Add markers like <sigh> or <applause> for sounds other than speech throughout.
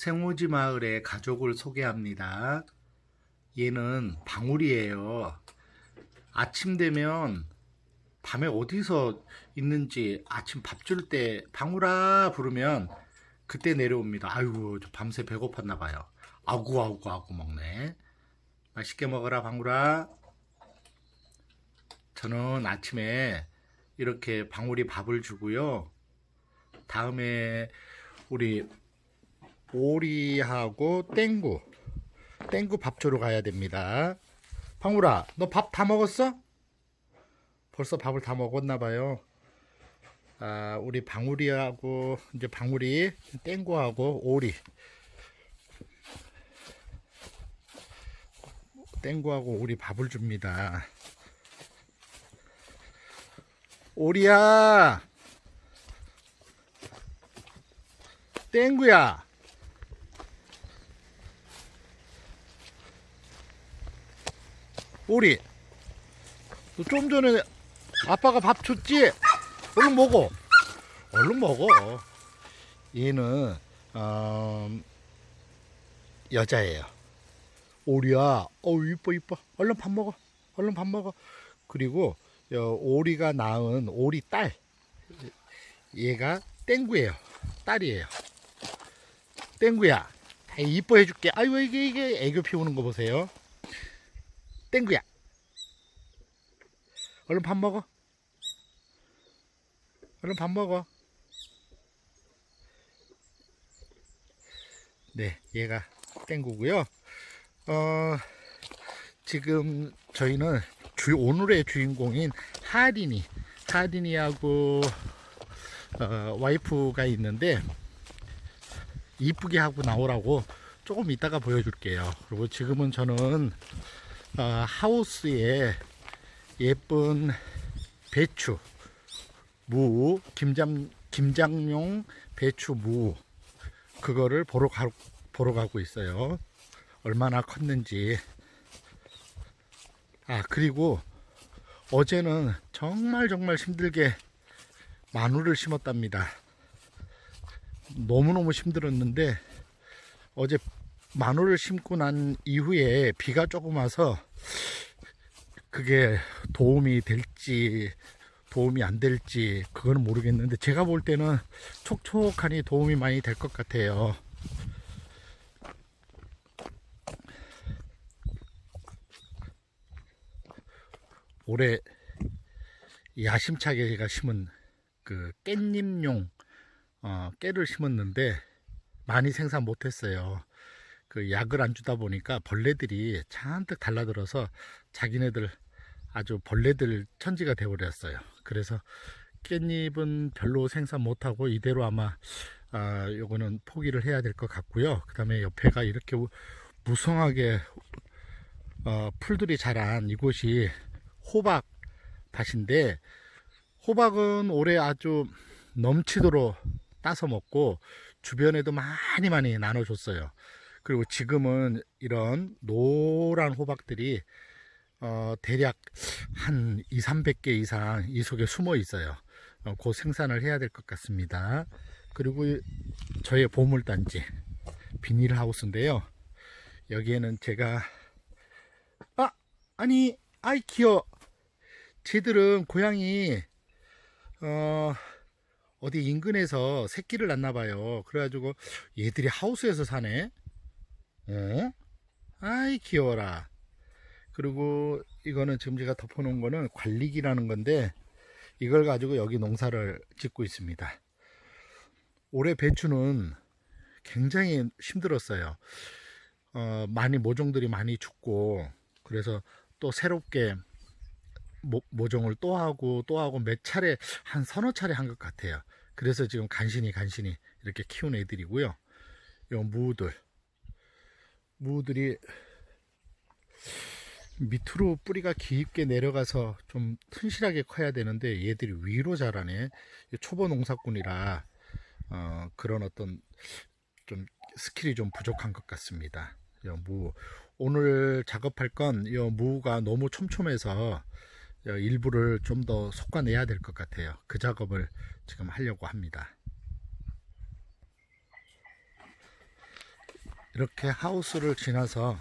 생오지 마을의 가족을 소개합니다. 얘는 방울이에요. 아침 되면 밤에 어디서 있는지 아침 밥 줄 때 방울아 부르면 그때 내려옵니다. 아이고 저 밤새 배고팠나 봐요. 아구 아구 아구 먹네. 맛있게 먹어라 방울아. 저는 아침에 이렇게 방울이 밥을 주고요. 다음에 우리 오리하고 땡구 땡구 밥 주러 가야 됩니다. 방울아, 너 밥 다 먹었어? 벌써 밥을 다 먹었나 봐요. 아, 우리 방울이하고 이제 방울이 땡구하고 오리 땡구하고 오리 밥을 줍니다. 오리야, 땡구야. 오리, 너 좀 전에 아빠가 밥 줬지? 얼른 먹어. 얼른 먹어. 얘는 음, 여자예요. 오리야, 어 이뻐 이뻐. 얼른 밥 먹어. 얼른 밥 먹어. 그리고 여, 오리가 낳은 오리 딸. 얘가 땡구예요. 딸이에요. 땡구야, 다 이뻐해 줄게. 아이고 이게 이게 애교 피우는 거 보세요. 땡구야, 얼른 밥 먹어. 얼른 밥 먹어. 네, 얘가 땡구고요. 어, 지금 저희는 주, 오늘의 주인공인 하린이, 하린이하고 어, 와이프가 있는데 이쁘게 하고 나오라고 조금 이따가 보여줄게요. 그리고 지금은 저는 어, 하우스에 예쁜 배추, 무, 김장, 김장용 배추 무, 그거를 보러, 가, 보러 가고 있어요. 얼마나 컸는지. 아, 그리고 어제는 정말 정말 힘들게 마늘을 심었답니다. 너무너무 힘들었는데 어제 마늘을 심고 난 이후에 비가 조금 와서 그게 도움이 될지 도움이 안 될지 그거는 모르겠는데 제가 볼 때는 촉촉하니 도움이 많이 될 것 같아요. 올해 야심차게 제가 심은 그 깻잎용 어, 깨를 심었는데 많이 생산 못했어요. 그 약을 안 주다 보니까 벌레들이 잔뜩 달라들어서 자기네들 아주 벌레들 천지가 되어버렸어요. 그래서 깻잎은 별로 생산 못하고 이대로 아마 아, 요거는 포기를 해야 될 것 같고요. 그 다음에 옆에가 이렇게 무성하게 어, 풀들이 자란 이곳이 호박 밭인데 호박은 올해 아주 넘치도록 따서 먹고 주변에도 많이 많이 나눠줬어요. 그리고 지금은 이런 노란 호박들이 어, 대략 한 2, 300개 이상 이 속에 숨어 있어요. 어, 그 생산을 해야 될 것 같습니다. 그리고 저의 보물단지 비닐하우스인데요. 여기에는 제가 아 아니 아이 귀여 쟤들은 고양이 어 어디 인근에서 새끼를 낳나 봐요. 그래가지고 얘들이 하우스에서 사네. 어? 아이 귀여워라. 그리고 이거는 지금 제가 덮어놓은 거는 관리기라는 건데 이걸 가지고 여기 농사를 짓고 있습니다. 올해 배추는 굉장히 힘들었어요. 어, 많이 모종들이 많이 죽고 그래서 또 새롭게 모, 모종을 또 하고 또 하고 몇 차례 한 서너 차례 한 것 같아요. 그래서 지금 간신히 간신히 이렇게 키운 애들이고요. 이 무들 무들이 밑으로 뿌리가 깊게 내려가서 좀 튼실하게 커야 되는데 얘들이 위로 자라네. 초보 농사꾼이라 어, 그런 어떤 좀 스킬이 좀 부족한 것 같습니다. 무 오늘 작업할 건이 무가 너무 촘촘해서 일부를 좀 더 솎아내야 될 것 같아요. 그 작업을 지금 하려고 합니다 이렇게 하우스를 지나서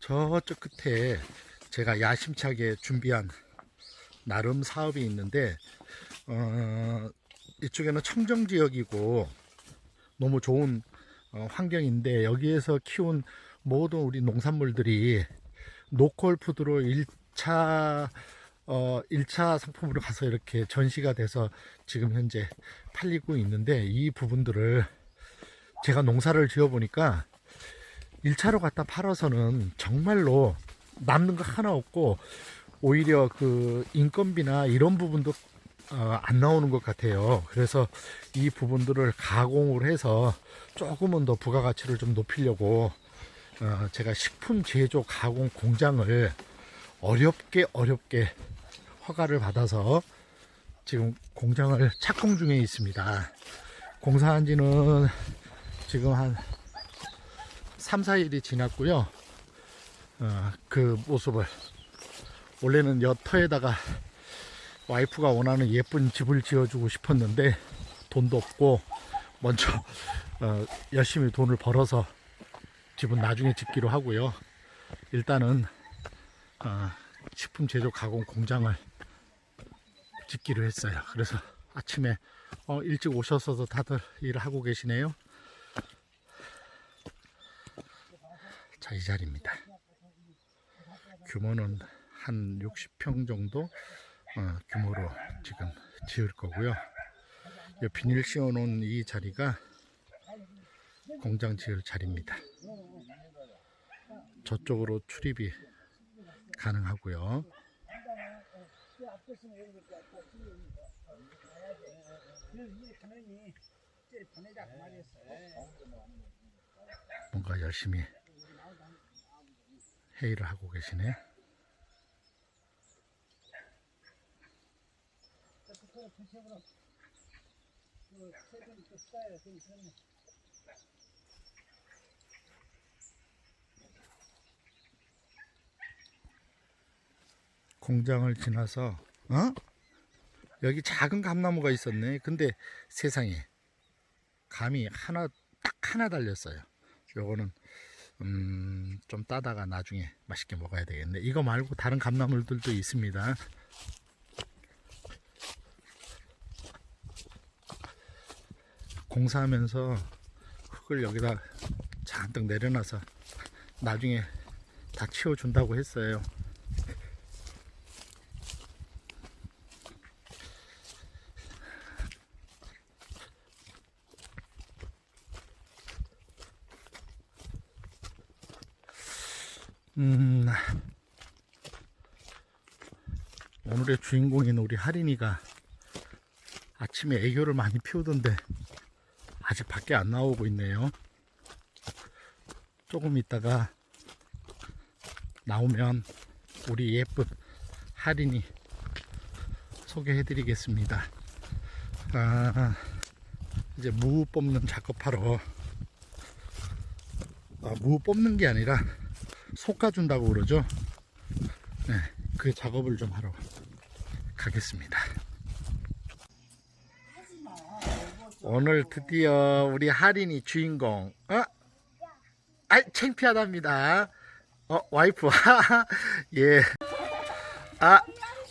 저쪽 끝에 제가 야심차게 준비한 나름 사업이 있는데 어, 이쪽에는 청정 지역이고 너무 좋은 어, 환경인데 여기에서 키운 모든 우리 농산물들이 노컬 푸드로 1차 어, 1차 상품으로 가서 이렇게 전시가 돼서 지금 현재 팔리고 있는데 이 부분들을 제가 농사를 지어 보니까 1차로 갖다 팔아서는 정말로 남는 거 하나 없고 오히려 그 인건비나 이런 부분도 어, 안 나오는 것 같아요. 그래서 이 부분들을 가공을 해서 조금은 더 부가가치를 좀 높이려고 어, 제가 식품 제조 가공 공장을 어렵게 어렵게 허가를 받아서 지금 공장을 착공 중에 있습니다. 공사한 지는 지금 한 3, 4일이 지났고요. 어, 그 모습을 원래는 여터에다가 와이프가 원하는 예쁜 집을 지어주고 싶었는데 돈도 없고 먼저 어, 열심히 돈을 벌어서 집은 나중에 짓기로 하고요. 일단은 어, 식품 제조 가공 공장을 짓기로 했어요. 그래서 아침에 어, 일찍 오셔서 다들 일을 하고 계시네요. 자, 이 자리입니다. 규모는 한 60평 정도 어, 규모로 지금 지을 거고요. 이 비닐 씌워놓은 이 자리가 공장 지을 자리입니다. 저쪽으로 출입이 가능하고요. 뭔가 열심히 회의를 하고 계시네. 공장을 지나서 어? 여기 작은 감나무가 있었네. 근데 세상에 감이 하나 딱 하나 달렸어요. 요거는 음, 좀 따다가 나중에 맛있게 먹어야 되겠네. 이거 말고 다른 감나물들도 있습니다. 공사하면서 흙을 여기다 잔뜩 내려놔서 나중에 다 치워준다고 했어요. 음, 오늘의 주인공인 우리 하린이가 아침에 애교를 많이 피우던데 아직 밖에 안 나오고 있네요. 조금 있다가 나오면 우리 예쁜 하린이 소개해드리겠습니다. 아, 이제 무 뽑는 작업하러 아, 무 뽑는 게 아니라 솎아준다고 그러죠. 네, 그 작업을 좀 하러 가겠습니다. 오늘 드디어 우리 할인이 주인공. 어? 아, 창피하답니다. 어, 와이프. <laughs> 예. 아,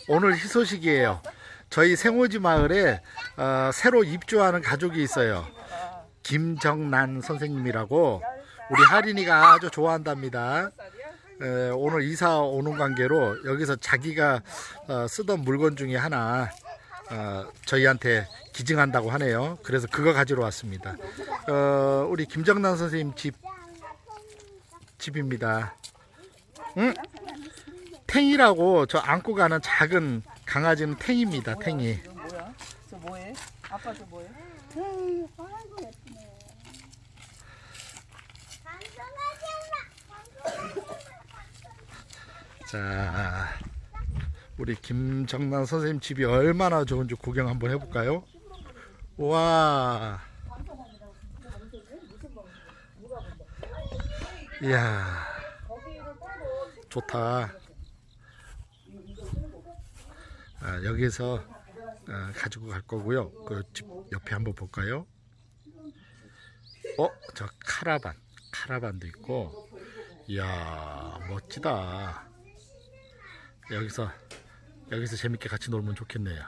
오늘 희소식이에요. 저희 생오지 마을에 어, 새로 입주하는 가족이 있어요. 김정란 선생님이라고 우리 할인이가 아주 좋아한답니다. 에, 오늘 이사 오는 관계로 여기서 자기가 어, 쓰던 물건 중에 하나 어, 저희한테 기증한다고 하네요. 그래서 그거 가지러 왔습니다. 어, 우리 김정란 선생님 집 집입니다. 응? 탱이라고 저 안고 가는 작은 강아지는 탱입니다. 탱이. 뭐야? 저 뭐해? 아빠 저 뭐해? 음, 아이고 예쁘네. 자, 우리 김정란 선생님 집이 얼마나 좋은지 구경 한번 해볼까요? 와, 이야, 좋다. 아, 여기서 아, 가지고 갈 거고요. 그 집 옆에 한번 볼까요? 어, 저 카라반, 카라반도 있고, 이야, 멋지다. 여기서, 여기서 재밌게 같이 놀면 좋겠네요.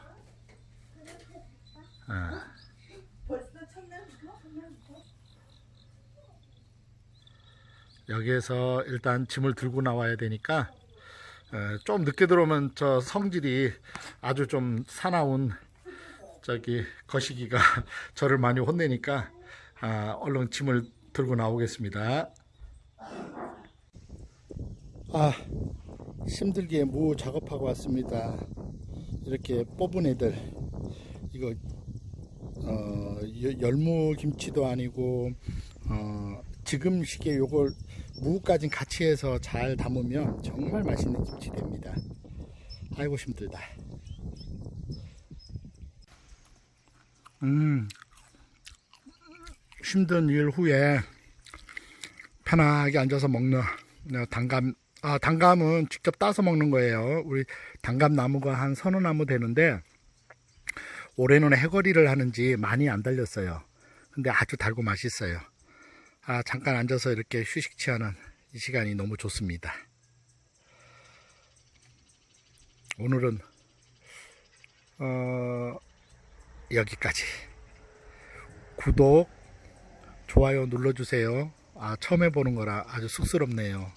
아. 여기에서 일단 짐을 들고 나와야 되니까 어, 좀 늦게 들어오면 저 성질이 아주 좀 사나운 저기 거시기가 <laughs> 저를 많이 혼내니까 아, 얼른 짐을 들고 나오겠습니다. 아 힘들게 무 작업하고 왔습니다. 이렇게 뽑은 애들 이거 어, 여- 열무 김치도 아니고 어, 지금 시기에 요걸 무까지 같이 해서 잘 담으면 정말 맛있는 김치 됩니다. 아이고 힘들다. 음, 힘든 일 후에 편하게 앉아서 먹는 어, 단감. 아, 단감은 직접 따서 먹는 거예요. 우리 단감 나무가 한 서너 나무 되는데 올해는 해거리를 하는지 많이 안 달렸어요. 근데 아주 달고 맛있어요. 아, 잠깐 앉아서 이렇게 휴식 취하는 이 시간이 너무 좋습니다. 오늘은 어, 여기까지. 구독, 좋아요 눌러주세요. 아, 처음 해보는 거라 아주 쑥스럽네요.